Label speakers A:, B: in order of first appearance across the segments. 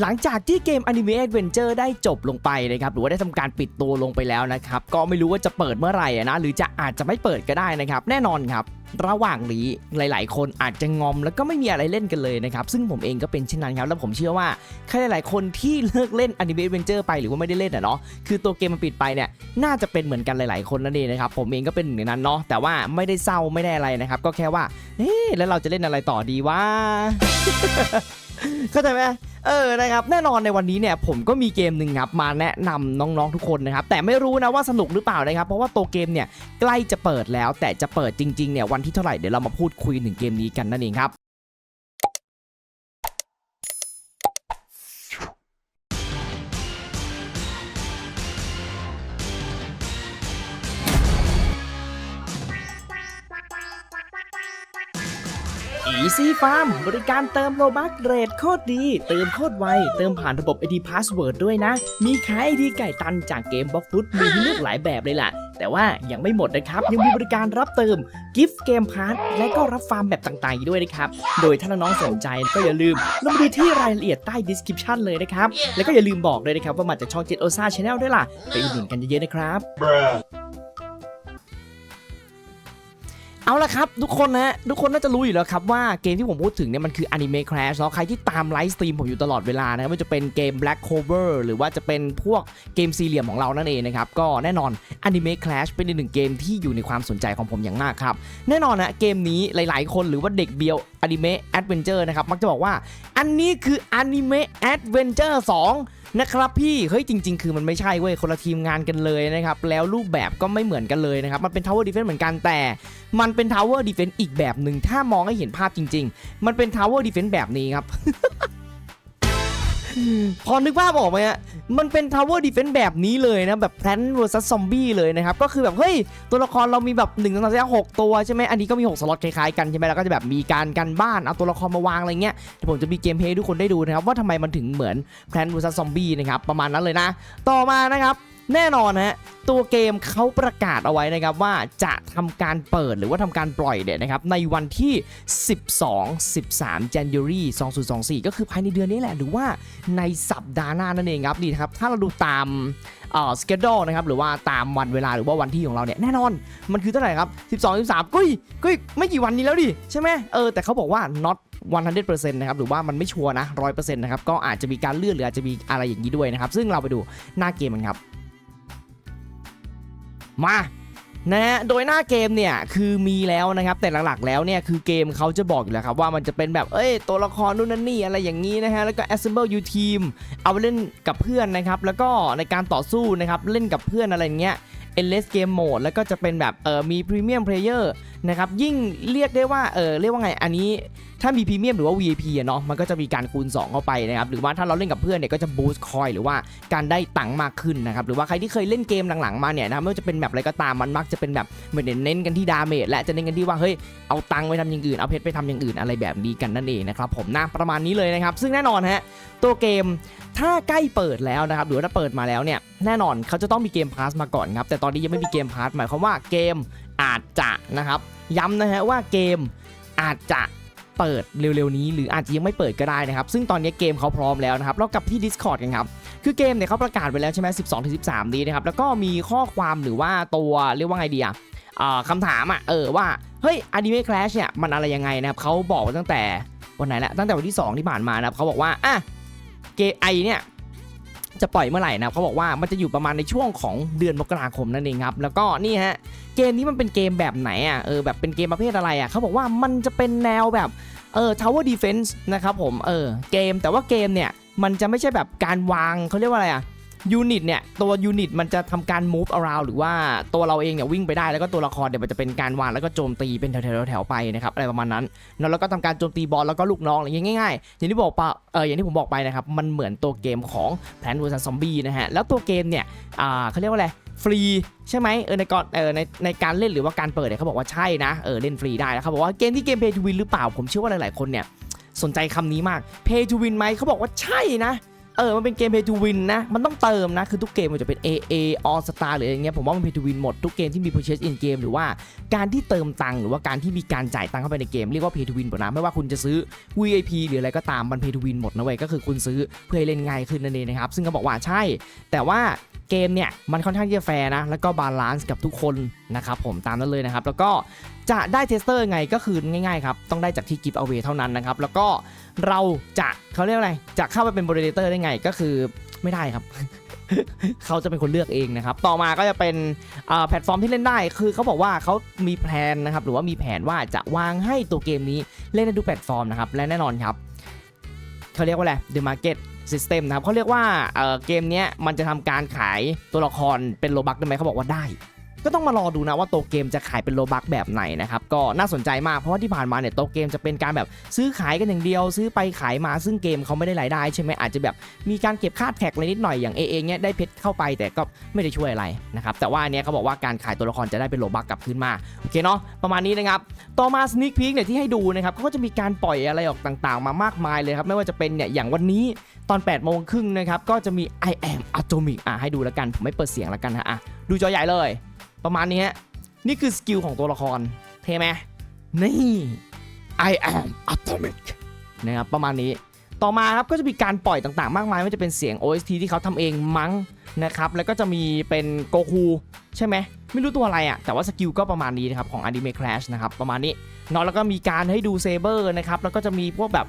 A: หลังจากที่เกม Anime Adventure ได้จบลงไปนะครับหรือว่าได้ทำการปิดตัวลงไปแล้วนะครับก็ไม่รู้ว่าจะเปิดเมื่อไหร่อะนะหรือจะอาจจะไม่เปิดก็ได้นะครับแน่นอนครับระหว่างนี้หลาย ๆ คนอาจจะงอมแล้วก็ไม่มีอะไรเล่นกันเลยนะครับ ซึ่งผมเองก็เป็นเช่นนั้นครับ แล้วผมเชื่อว่าใครหลาย ๆ คนที่เลิกเล่น Anime Adventure ไปหรือว่าไม่ได้เล่นอะเนาะคือตัวเกมมันปิดไปเนี่ยน่าจะเป็นเหมือนกันหลาย ๆ คนนั่นเองนะครับ ผมเองก็เป็นหนึ่งในนั้นเนาะแต่ว่าไม่ได้เศร้าไม่ได้อะไรนะครับ ก็แค่ว่าเอ๊ะแล้วเราจะเล่นอะไรต่อดีวะเข้าใจไหม เออนะครับแน่นอนในวันนี้เนี่ยผมก็มีเกมหนึ่งครับมาแนะนำน้องๆทุกคนนะครับแต่ไม่รู้นะว่าสนุกหรือเปล่านะครับเพราะว่าตัวเกมเนี่ยใกล้จะเปิดแล้ว แต่จะเปิดจริงๆเนี่ยวันที่เท่าไหร่เดี๋ยวเรามาพูดคุยถึงเกมนี้กันนั่นเองครับ Easy Farm บริการเติมโลบัคเรทโคตรดี เติมโคตรไว เติมผ่านระบบ ID Password ด้วยนะ มีขาย ID ไก่ตันจากเกมบล็อกฟุตมีให้เลือกหลายแบบเลยล่ะ แต่ว่ายังไม่หมดนะครับ ยังมีบริการรับเติมกิฟต์เกมพาร์ทและก็รับฟาร์มแบบต่างๆอีกด้วยนะครับ โดยถ้าน้องๆสนใจก็อย่าลืมลงไปดูที่รายละเอียดใต้ description เลยนะครับ แล้วก็อย่าลืมบอกเลยนะครับว่ามาจากช่อง Jet Osa Channel ด้วยล่ะไปอุดหนุนกันเยอะๆนะครับ เอาละครับ ทุกคนนะทุกคนน่าจะรู้อยู่แล้วครับว่าเกมที่ผมพูดถึงเนี่ยมันคือ Anime Crash เนาะใครที่ตามไลฟ์สตรีมผมอยู่ตลอดเวลานะครับไม่ว่าจะเป็นเกม Black Clover หรือว่าจะเป็นพวกเกมสี่เหลี่ยมของเรานั่นเองนะครับ ก็แน่นอน Anime Crash เป็นอีกหนึ่งเกมที่อยู่ในความสนใจของผมอย่างมากครับ แน่นอนนะเกมนี้หลายๆ คนหรือว่าเด็กเบียว Anime Adventure นะครับมักจะบอกว่าอันนี้คือ Anime Adventure 2นะครับพี่ เฮ้ยจริง ๆ คือมันไม่ใช่เว้ย คนละทีมงานกันเลยนะครับ แล้วรูปแบบก็ไม่เหมือนกันเลยนะครับ มันเป็น Tower Defense เหมือนกันแต่มันเป็น Tower Defense อีกแบบหนึ่งถ้ามองให้เห็นภาพจริง ๆ มันเป็น Tower Defense แบบนี้ครับพอนึกภาพออกไหมฮะ มันเป็น Tower Defense แบบนี้เลยนะ แบบ Plant vs Zombie เลยนะครับ ก็คือแบบ เฮ้ย ตัวละครเรามีแบบ1นึ่งสองสามสี่ห้าหกตัวใช่ไหมอันนี้ก็มี 6 สล็อตคล้ายๆกันใช่ไหมแล้วก็จะแบบมีการกันบ้าน เอาตัวละครมาวางอะไรเงี้ยเดี๋ยวผมจะมีเกมเพลย์ทุกคนได้ดูนะครับ ว่าทำไมมันถึงเหมือน Plant vs Zombie นะครับ ประมาณนั้นเลยนะ ต่อมานะครับ แน่นอนฮะตัวเกมเขาประกาศเอาไว้นะครับว่าจะทำการเปิดหรือว่าทำการปล่อยเนี่ยนะครับในวันที่ 12 13 January 2024 ก็คือภายในเดือนนี้แหละหรือว่าในสัปดาห์หน้านั่นเองครับนี่นะครับถ้าเราดูตามเอ่อสเกจนะครับหรือว่าตามวันเวลาหรือว่าวันที่ของเราเนี่ยแน่นอน มันคือเท่าไหร่ครับ 12 13กุ้ยกุ้ยไม่กี่วันนี้แล้วดิใช่ไหมเออแต่เขาบอกว่า not 100%นะครับหรือว่ามันไม่ชัวร์นะ100%นะครับก็อาจจะมีการเลื่อนหรืออาจจะมีอะไรอย่างนี้ด้วยนะครับซึ่งเราไปดูหน้าเกมกันครับ มา นะฮะโดยหน้าเกมเนี่ยคือมีแล้วนะครับแต่หลักๆแล้วเนี่ยคือเกมเขาจะบอกอยู่แล้วครับว่ามันจะเป็นแบบเอ้ยตัวละครนู่นนั่นนี่อะไรอย่างนี้นะฮะแล้วก็ assemble you team เอาไปเล่นกับเพื่อนนะครับแล้วก็ในการต่อสู้นะครับเล่นกับเพื่อนอะไรอย่างเงี้ย endless game mode แล้วก็จะเป็นแบบเออมี premium player นะครับยิ่งเรียกได้ว่าเออเรียกว่าไงอันนี้ถ้ามีพรีเมียมหรือว่า VIP อะเนาะมันก็จะมีการคูณ 2 เข้าไปนะครับหรือว่าถ้าเราเล่นกับเพื่อนเนี่ยก็จะ boost coin หรือว่าการได้ตังค์มากขึ้นนะครับหรือว่าใครที่เคยเล่นเกมหลังๆมาเนี่ยนะไม่ว่าจะเป็นแบบอะไรก็ตามมันมักจะเป็นแบบเหมือนเน้นกันที่ดาเมจและจะเน้นกันที่ว่าเฮ้ยเอาตังค์ไปทำอย่างอื่นเอาเพชรไปทำอย่างอื่นอะไรแบบนี้กันนั่นเองนะครับผมนะประมาณนี้เลยนะครับ ซึ่งแน่นอนฮะตัวเกมถ้าใกล้เปิดแล้วนะครับหรือถ้าเปิดมาแล้วเนี่ยแน่นอนเขาจะต้องมีเกมพาสมาก่อนครับแต่ตอนนี้ยังไม่มีเกมพาสหมายความว่าเกมอาจจะนะครับย้ำนะฮะว่าเกมอาจจะเปิดเร็วๆนี้ หรืออาจจะยังไม่เปิดก็ได้นะครับ ซึ่งตอนนี้เกมเขาพร้อมแล้วนะครับเรากับที่ Discord กันครับ คือเกมเนี่ยเขาประกาศไว้แล้วใช่ไหม12ถึง13นี้นะครับ แล้วก็มีข้อความหรือว่าตัวเรียกว่าไงดีอะอ่าคำถามอะเออว่า เฮ้ย Anime Clash เนี่ยมันอะไรยังไงนะครับเขาบอกตั้งแต่วันไหนละตั้งแต่วันที่ 2 ที่ผ่านมานะครับเขาบอกว่าอะเกมไอเนี่ยจะปล่อยเมื่อไหร่นะเขาบอกว่ามันจะอยู่ประมาณในช่วงของเดือนมกราคมนั่นเองครับ แล้วก็นี่ฮะเกมนี้มันเป็นเกมแบบไหนอะเออแบบเป็นเกมประเภทอะไรอะเขาบอกว่ามันจะเป็นแนวแบบเออ Tower Defense นะครับผมเออเกมแต่ว่าเกมเนี่ย มันจะไม่ใช่แบบการวางเขาเรียกว่าอะไรอะยูนิตเนี่ยตัวยูนิตมันจะทำการ move around หรือว่าตัวเราเองเนี่ยวิ่งไปได้แล้วก็ตัวละครเนี่ยมันจะเป็นการวางแล้วก็โจมตีเป็นแถวๆแถวไปนะครับอะไรประมาณนั้นแล้วเราก็ทำการโจมตีบอลแล้วก็ลูกน้องอะไรอย่างง่ายๆอย่างที่บอกปะเอออย่างที่ผมบอกไปนะครับมันเหมือนตัวเกมของ Plant vs Zombie นะฮะแล้วตัวเกมเนี่ยอ่าเขาเรียกว่าอะไรฟรีใช่ไหมเออในก่อนเออในในการเล่นหรือว่าการเปิดเนี่ยเขาบอกว่าใช่นะเออเล่นฟรีได้แล้วเขาบอกว่าเกมที่เกม Pay to Win หรือเปล่าผมเชื่อว่าหลายๆคนเนี่ย สนใจคำนี้มาก Pay to Win ไหมเขาบอกว่าใช่นะเออ มันเป็นเกม pay to win นะ มันต้องเติมนะ คือทุกเกมมันจะเป็น AA All Star หรืออะไรเงี้ย ผมว่ามัน pay to win หมด ทุกเกมที่มี purchase in game หรือว่าการที่เติมตังค์หรือว่าการที่มีการจ่ายตังค์เข้าไปในเกม เรียกว่า pay to win หมดนะ ไม่ว่าคุณจะซื้อ VIP หรืออะไรก็ตาม มัน pay to win หมดนะเว้ย ก็คือคุณซื้อเพื่อให้เล่นง่ายขึ้นนั่นเองนะครับ ซึ่งก็บอกว่าใช่ แต่ว่า เกมเนี่ยมันค่อนข้างที่จะแฟร์นะแล้วก็บาลานซ์กับทุกคนนะครับผมตามนั้นเลยนะครับแล้วก็จะได้เทสเตอร์ไงก็คือง่ายๆครับต้องได้จากที่ give away เท่านั้นนะครับแล้วก็เราจะเขาเรียกอะไรจะเข้าไปเป็น moderator ได้ไงก็คือไม่ได้ครับเขาจะเป็นคนเลือกเองนะครับ ต่อมาก็จะเป็นแพลตฟอร์มที่เล่นได้ คือเขาบอกว่าเขามีแผนนะครับ หรือว่ามีแผนว่าจะวางให้ตัวเกมนี้เล่นได้ทุกแพลตฟอร์มนะครับ และแน่นอนครับเขาเรียกว่าอะไร The Market System นะครับเขาเรียกว่าเอ่อเกมเนี้ยมันจะทำการขายตัวละครเป็นโลบักได้ไหมเขาบอกว่าได้ ก็ต้องมารอดูนะว่าโตเกมจะขายเป็นโลบักแบบไหนนะครับก็น่าสนใจมากเพราะว่าที่ผ่านมาเนี่ยโตเกมจะเป็นการแบบซื้อขายกันอย่างเดียว ซื้อไปขายมาซึ่งเกมเขาไม่ได้รายได้ใช่ไหมอาจจะแบบมีการเก็บค่าแท็กอะไรนิดหน่อยอย่าง AA เนี้ยได้เพชรเข้าไปแต่ก็ไม่ได้ช่วยอะไรนะครับแต่ว่าอันเนี้ยเขาบอกว่าการขายตัวละครจะได้เป็นโลบักกลับคืนมาโอเคเนาะประมาณนี้นะครับต่อมา sneak peek เนี่ยที่ให้ดูนะครับเขาก็จะมีการปล่อยอะไรออกต่างๆ มามากมายเลยครับไม่ว่าจะเป็นเนี่ยอย่างวันนี้ตอน8โมงครึ่งนะครับก็จะมี I am atomic อะให้ดูแล้วกันผมไม่เปิดเสียงแล้วกันฮะอะดูจอใหญ่เลย ประมาณนี้ฮะนี่คือสกิลของตัวละครเท่ไหมนี่ I am atomic นะครับประมาณนี้ต่อมาครับก็จะมีการปล่อยต่างๆ มากมายไม่ว่าจะเป็นเสียง OST ที่เขาทำเองมั้งนะครับแล้วก็จะมีเป็นโกคูใช่ไหมไม่รู้ตัวอะไรอะแต่ว่าสกิลก็ประมาณนี้นะครับของ Anime Clash นะครับประมาณนี้เนาะแล้วก็มีการให้ดูเซเบอร์นะครับแล้วก็จะมีพวกแบบ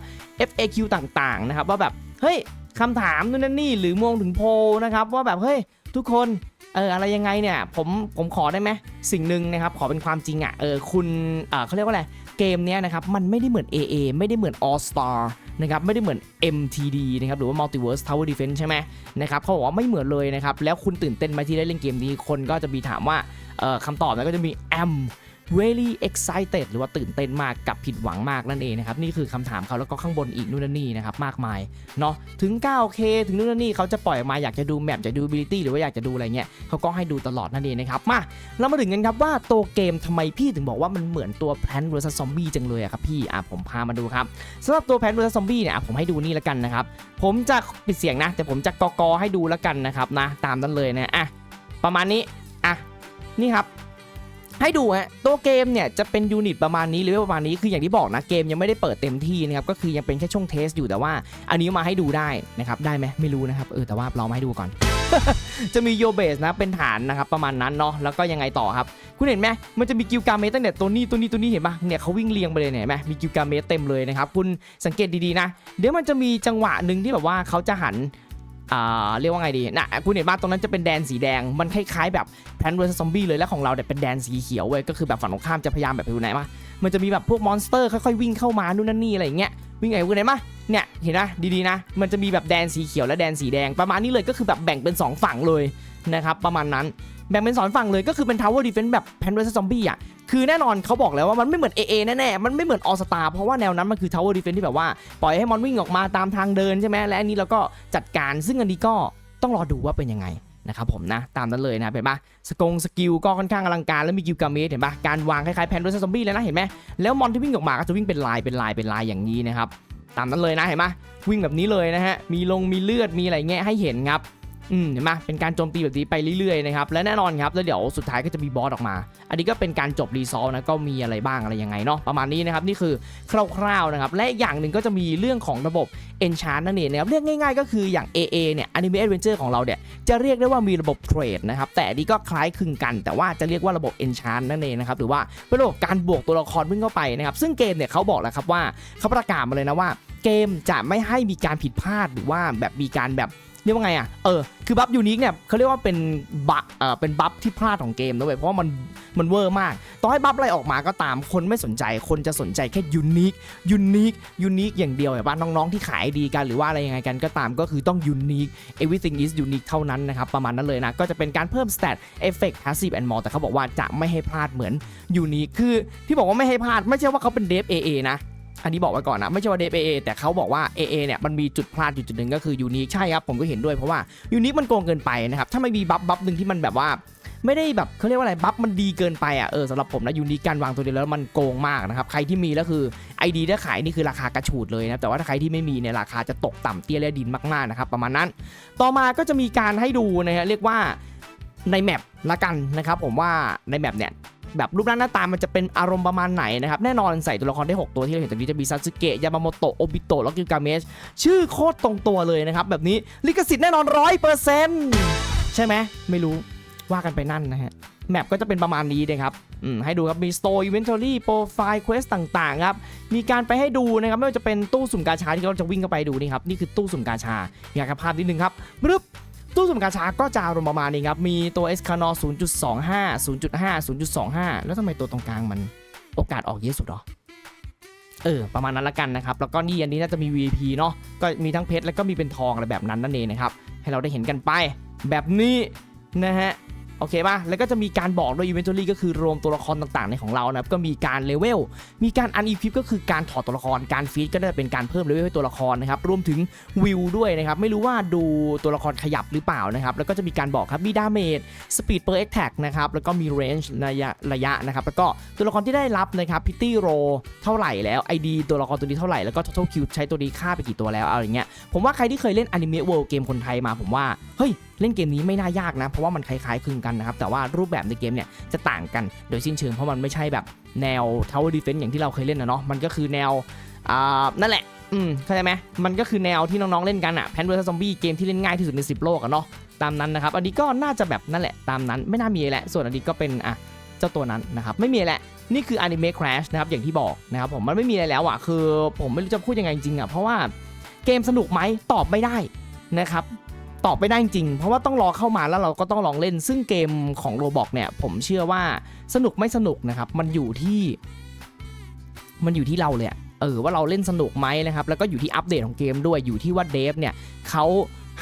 A: FAQ ต่างๆนะครับว่าแบบเฮ้ยคำถามนู่นนั่นนี่หรือมองถึงโพลนะครับว่าแบบเฮ้ยทุกคน เอออะไรยังไงเนี่ยผมผมขอได้ไหมสิ่งหนึ่งนะครับขอเป็นความจริงอะเออคุณเออเขาเรียกว่าอะไรเกมเนี้ยนะครับมันไม่ได้เหมือน AA ไม่ได้เหมือน All Star นะครับไม่ได้เหมือน MTD นะครับหรือว่า Multiverse Tower Defense ใช่ไหมนะครับเขาบอกว่าไม่เหมือนเลยนะครับแล้วคุณตื่นเต้นไหมที่ได้เล่นเกมนี้คนก็จะมีถามว่าเออคำตอบนั้นก็จะมี M very excited หรือว่าตื่นเต้นมากกับผิดหวังมากนั่นเองนะครับ นี่คือคำถามเขาแล้วก็ข้างบนอีกนู่นนี่นะครับมากมายเนาะถึง 9K ถึงนู่นนี่เขาจะปล่อยมาอยากจะดูแมปอยากดู ability หรือว่าอยากจะดูอะไรเงี้ยเขาก็ให้ดูตลอดนั่นเองนะครับมาเรามาถึงกันครับว่าตัวเกมทำไมพี่ถึงบอกว่ามันเหมือนตัว Plant vs Zombie จังเลยอะครับพี่อะผมพามาดูครับสำหรับตัว Plant vs Zombie เนี่ยอะผมให้ดูนี่ล้วกันนะครับผมจะปิดเสียงนะ แต่ผมจะกกอให้ดูล้วกันนะครับนะตามนั้นเลยนะอะประมาณนี้อะนี่ครับ ให้ดูฮะตัวเกมเนี่ยจะเป็นยูนิตประมาณนี้หรือประมาณนี้คืออย่างที่บอกนะเกมยังไม่ได้เปิดเต็มที่นะครับก็คือยังเป็นแค่ช่วงเทสอยู่แต่ว่า อันนี้มาให้ดูได้นะครับได้ไหมไม่รู้นะครับเออแต่ว่าเรามาให้ดูก่อน จะมีโยเบสนะเป็นฐานนะครับประมาณนั้นเนาะแล้วก็ยังไงต่อครับ คุณเห็นไหมมันจะมีกิลกาเมสตั้งแต่ตัวนี้ตัวนี้ตัวนี้เห็นปะเนี่ยเขาวิ่งเรียงไปเลยเนี่ยเห็นไหมมีกิลกาเมสเต็มเลยนะครับคุณสังเกตดีๆนะ เดี๋ยวมันจะมีจังหวะหนึ่งที่แบบว่าเขาจะหัน เรียกว่าไงดีนะคุณเห็นว่าตรงนั้นจะเป็นแดนสีแดง มันคล้ายๆแบบแพนเวอร์ซอมบี้เลย แล้วของเราเนี่ยเป็นแดนสีเขียวเว้ย ก็คือแบบฝั่งตรงข้ามจะพยายามแบบอยู่ไหนมา มันจะมีแบบพวกมอนสเตอร์ค่อยๆวิ่งเข้ามานู่นนั่นนี่อะไรอย่างเงี้ย วิ่งไงคุณเห็นมา เนี่ยเห็นนะดีๆนะ มันจะมีแบบแดนสีเขียวและแดนสีแดง ประมาณนี้เลยก็คือแบบแบ่งเป็นสองฝั่งเลยนะครับประมาณนั้น แบ่งเป็นสองฝั่งเลยก็คือเป็น Tower Defense แบบ p a n v e r s Zombie อะคือแน่นอนเขาบอกแล้วว่ามันไม่เหมือน AA แน่ๆ มันไม่เหมือน All Star เพราะว่าแนวนั้นมันคือ Tower Defense ที่แบบว่า ปล่อยให้มอนวิ่งออกมาตามทางเดินใช่ไหมและอันนี้เราก็จัดการซึ่งอันนี้ก็ต้องรอดูว่าเป็นยังไงนะครับผมนะ ตามนั้นเลยนะเห็นปะสกงสกิลก็ค่อนข้างอลังการแล้วมีกิลกาเมสเห็นปะการวางคล้ายๆแพน v e r s Zombie เลยนะเห็นไหมแล้วมอนที่วิ่งออกมาก็จะวิ่งเป็นลายเป็นลายเป็นลายอย่างนี้นะครับตามนั้นเลยนะเห็นปะวิ่งแบบนี้เลยนะฮะมีลงมีเลือดมีอะไรเงี้ยให้เห็นครับ อืมเห็นไหมเป็นการโจมตีแบบนี้ไปเรื่อยๆนะครับและแน่นอนครับแล้วเดี๋ยวสุดท้ายก็จะมีบอสออกมา อันนี้ก็เป็นการจบรีซอลนะก็มีอะไรบ้างอะไรยังไงเนาะประมาณนี้นะครับนี่คือคร่าวๆนะครับและอีกอย่างหนึ่งก็จะมีเรื่องของระบบ Enchant นั่นเองนะครับเรียกง่ายๆก็คืออย่าง AA เนี่ย Anime Adventure ของเราเนี่ยจะเรียกได้ว่ามีระบบเทรดนะครับแต่อันนี้ก็คล้ายคลึงกันแต่ว่าจะเรียกว่าระบบ Enchant นั่นเองนะครับหรือว่าเป็นระบบการบวกตัวละครวิ่งเข้าไปนะครับซึ่งเกมเนี่ยเขาบอกแล้วครับว่าเขาประกาศมาเลยนะว่า เกมจะไม่ให้มีการผิดพลาดหรือว่าแบบมีการแบบ เรียกว่าไงอะ เออ คือบัฟยูนิคเนี่ยเขาเรียกว่าเป็นบัฟเออเป็นบัฟที่พลาดของเกมนะเว้ย เพราะว่ามัน มันเวอร์มาก ต่อให้บัฟอะไรออกมาก็ตาม คนไม่สนใจ คนจะสนใจแค่ยูนิค ยูนิค ยูนิคอย่างเดียวแบบว่าน้องๆที่ขายดีกันหรือว่าอะไรยังไงกันก็ตาม ก็คือต้องยูนิค everything is unique เท่านั้นนะครับ ประมาณนั้นเลยนะ ก็จะเป็นการเพิ่ม stat effect passive and more แต่เขาบอกว่าจะไม่ให้พลาดเหมือนยูนิค คือที่บอกว่าไม่ให้พลาดไม่ใช่ว่าเขาเป็นเดฟ AA นะ อันนี้บอกไว้ก่อนนะไม่ใช่ว่าเดฟเอแต่เขาบอกว่า AA เนี่ยมันมีจุดพลาดอยู่จุดหนึ่งก็คือยูนิคใช่ครับผมก็เห็นด้วยเพราะว่ายูนิคมันโกงเกินไปนะครับถ้าไม่มีบัฟบัฟหนึ่งที่มันแบบว่าไม่ได้แบบเขาเรียกว่าอะไรบัฟมันดีเกินไปอะเออสำหรับผมนะยูนิคการวางตัวเดียวแล้วมันโกงมากนะครับใครที่มีแล้วคือไอดีถ้าขายนี่คือราคากระฉูดเลยนะแต่ว่าถ้าใครที่ไม่มีเนี่ยราคาจะตกต่ำเตี้ยและดินมากๆนะครับประมาณนั้น ต่อมาก็จะมีการให้ดูนะฮะเรียกว่าในแมปละกันนะครับผมว่าในแมปเนี่ย แบบรูปร่างหน้าตามันจะเป็นอารมณ์ประมาณไหนนะครับแน่นอนใส่ตัวละครได้ 6 ตัวที่เราเห็นตรงนี้จะมีซาสึเกะยามาโมโตะโอบิโตะแล้วก็กิลกาเมชชื่อโคตรตรงตัวเลยนะครับแบบนี้ลิขสิทธิ์แน่นอนร้อยเปอร์เซ็นต์ใช่ไหมไม่รู้ว่ากันไปนั่นนะฮะแมปก็จะเป็นประมาณนี้นะครับอืมให้ดูครับ มี Store Inventory Profile Quest ต่างๆครับ มีการไปให้ดูนะครับ ไม่ว่าจะเป็นตู้สุ่มกาชาที่เราจะวิ่งเข้าไปดูนี่ครับ นี่คือตู้สุ่มกาชา อยากกับภาพนิดนึงครับปึ๊บ ตู้สุ่มกาชาก็จะอารมประมาณนี้ครับ มีตัว e s c a n o 0.25 0.5 0.25 แล้วทำไมตัวตรงกลางมันโอกาสออกเยอะสุดหรอ เออ ประมาณนั้นละกันนะครับ แล้วก็นี่อันนี้น่าจะมี VIP เนาะก็มีทั้งเพชรแล้วก็มีเป็นทองอะไรแบบนั้นนั่นเองนะครับ ให้เราได้เห็นกันไปแบบนี้นะฮะ โอเคป่ะ แล้วก็จะมีการบอกด้วย Inventory ก็คือรวมตัวละครต่างๆ ในของเรานะครับ ก็มีการเลเวล มีการ unequip ก็คือการถอดตัวละคร การฟีดก็ได้เป็นการเพิ่มเลเวลให้ตัวละครนะครับ รวมถึงวิวด้วยนะครับ ไม่รู้ว่าดูตัวละครขยับหรือเปล่านะครับ แล้วก็จะมีการบอกครับ มีดาเมจสปีดเปอร์เอ็กแท็กนะครับ แล้วก็มีเรนจ์ระยะระยะนะครับ แล้วก็ตัวละครที่ได้รับนะครับพิตตี้โรเท่าไหร่แล้ว ID ตัวละครตัวนี้เท่าไหร่ แล้วก็ total kill ใช้ตัวนี้ฆ่าไปกี่ตัวแล้วอะไรอย่างเงี้ย ผมว่าใครที่เคยเล่นอนิเมะเวิลด์เกมคนไทยมา ผมว่า เฮ้ย เล่นเกมนี้ไม่น่ายากนะ เพราะว่ามันคล้ายๆคลึงกันนะครับ แต่ว่ารูปแบบในเกมเนี่ยจะต่างกันโดยสิ้นเชิงเพราะมันไม่ใช่แบบแนว Tower Defense อย่างที่เราเคยเล่นนะเนาะมันก็คือแนวอ่านั่นแหละอืมเข้าใจไหมมันก็คือแนวที่น้องๆเล่นกันอะแพนเวอร์ซอมบี้เกมที่เล่นง่ายที่สุดใน 10 โลกอะเนาะตามนั้นนะครับอันนี้ก็น่าจะแบบนั่นแหละตามนั้นไม่น่ามีอะไรแหละ ส่วนอันนี้ก็เป็นอะเจ้าตัวนั้นนะครับไม่มีอะไรแหละนี่คือ Anime Crash นะครับอย่างที่บอกนะครับผมมันไม่มีอะไรแล้วอะคือผมไม่รู้จะพูดยังไงจริงอะเพราะว่าเกมสนุกไหมตอบไม่ได้นะครับ ตอบไม่ได้จริง เพราะว่าต้องรอเข้ามาแล้วเราก็ต้องลองเล่น ซึ่งเกมของโรบอกเนี่ย ผมเชื่อว่าสนุกไม่สนุกนะครับ มันอยู่ที่ มันอยู่ที่เราเลยเออว่าเราเล่นสนุกไหมนะครับ แล้วก็อยู่ที่อัปเดตของเกมด้วย อยู่ที่ว่าเดฟเนี่ยเขา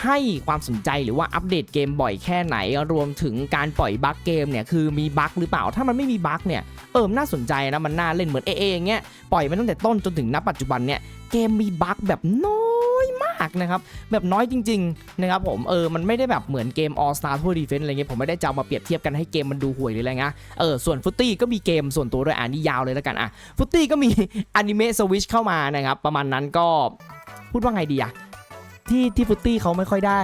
A: ให้ความสนใจหรือว่าอัปเดตเกมบ่อยแค่ไหน รวมถึงการปล่อยบั๊กเกมเนี่ยคือมีบั๊กหรือเปล่า ถ้ามันไม่มีบั๊กเนี่ยเออน่าสนใจนะมันน่าเล่นเหมือนเอเอย่างเงี้ยปล่อยมาตั้งแต่ต้นจนถึงณปัจจุบันเนี่ยเกมมีบั๊กแบบน้ากนะครับแบบน้อยจริงๆนะครับผมเออมันไม่ได้แบบเหมือนเกม All Star Tour Defense อะไรเงี้ยผมไม่ได้จะมาเปรียบเทียบกันให้เกมมันดูห่วยหรืออะไรเงี้ยเออส่วนฟุตตี้ก็มีเกมส่วนตัวด้วยอ่านี่ยาวเลยแล้วกันอะฟุตตี้ก็มีอนิเมะสวิชเข้ามานะครับประมาณนั้นก็พูดว่าไงดีอะที่ที่ฟุตตี้เขาไม่ค่อยได้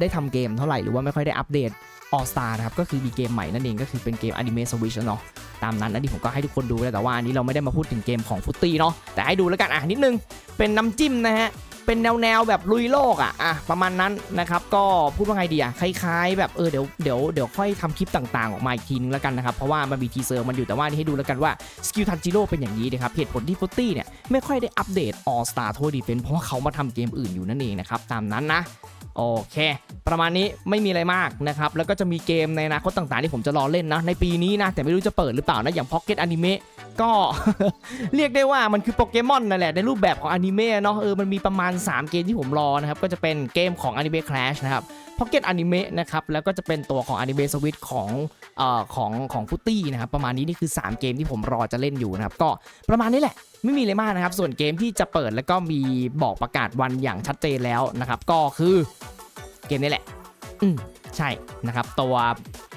A: ได้ทำเกมเท่าไหร่หรือว่าไม่ค่อยได้อัปเดต All Star นะครับก็คือมีเกมใหม่นั่นเองก็คือเป็นเกมอนิเมะสวิชเนาะตามนั้นอันนี้ผมก็ให้ทุกคนดูเลยแต่ว่าอันนี้เราไม่ได้มาพูดถึงเกมของฟุตตี้เนาะแต่ให้ดูแล้วกันอะนิดนึงเป็นน้ำจิ้มนะฮะ เป็นแนวแนวแบบลุยโลกอะอะประมาณนั้นนะครับ ก็พูดว่าไงดีอะคล้ายๆ แบบเออเดี๋ยวเดี๋ยวเดี๋ยวค่อยทำคลิปต่างๆ ออกมาอีกทีนึงแล้วกันนะครับ เพราะว่ามันมีทีเซอร์มันอยู่แต่ว่านี่ให้ดูแล้วกันว่าสกิลทันจิโร่เป็นอย่างนี้นะครับเหตุผลที่ฟุตตี้เนี่ยไม่ค่อยได้อัปเดต All Star Tour Defense เพราะว่าเขามาทำเกมอื่นอยู่นั่นเองนะครับตามนั้นนะโอเค ประมาณนี้ไม่มีอะไรมากนะครับ แล้วก็จะมีเกมในอนาคตต่างๆ ที่ผมจะรอเล่นนะ ในปีนี้นะ แต่ไม่รู้จะเปิดหรือเปล่านะ อย่าง Pocket Anime ก็ เรียกได้ว่ามันคือโปเกมอนนั่นแหละ ในรูปแบบของอนิเมะเนาะเออมันมีประมาณ3 เกมที่ผมรอนะครับก็จะเป็นเกมของ Anime Clash นะครับ Pocket Anime นะครับแล้วก็จะเป็นตัวของ Anime Switch ของเอ่อของของฟุตตี้นะครับประมาณนี้นี่คือ 3 เกมที่ผมรอจะเล่นอยู่นะครับก็ประมาณนี้แหละไม่มีอะไรมากนะครับ ส่วนเกมที่จะเปิดแล้วก็มีบอกประกาศวันอย่างชัดเจนแล้วนะครับก็คือเกมนี้แหละ อืมใช่นะครับตัว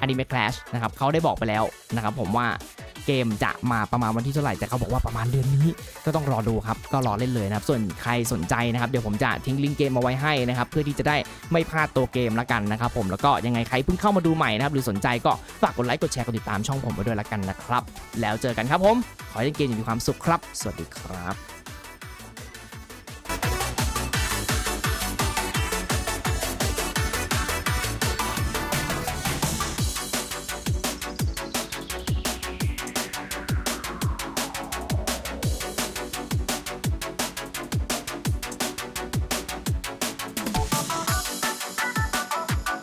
A: Anime Clash นะครับเขาได้บอกไปแล้วนะครับผมว่า เกมจะมาประมาณวันที่เท่าไหร่แต่เขาบอกว่าประมาณเดือนนี้ก็ต้องรอดูครับก็รอเล่นเลยนะครับส่วนใครสนใจนะครับเดี๋ยวผมจะทิ้งลิงก์เกมมาไว้ให้นะครับเพื่อที่จะได้ไม่พลาดตัวเกมละกันนะครับผมแล้วก็ยังไงใครเพิ่งเข้ามาดูใหม่นะครับหรือสนใจก็ฝากกดไลค์กดแชร์กดติดตามช่องผมไปด้วยละกันนะครับแล้วเจอกันครับผมขอให้เล่นเกมอย่างมีความสุขครับ สวัสดีครับ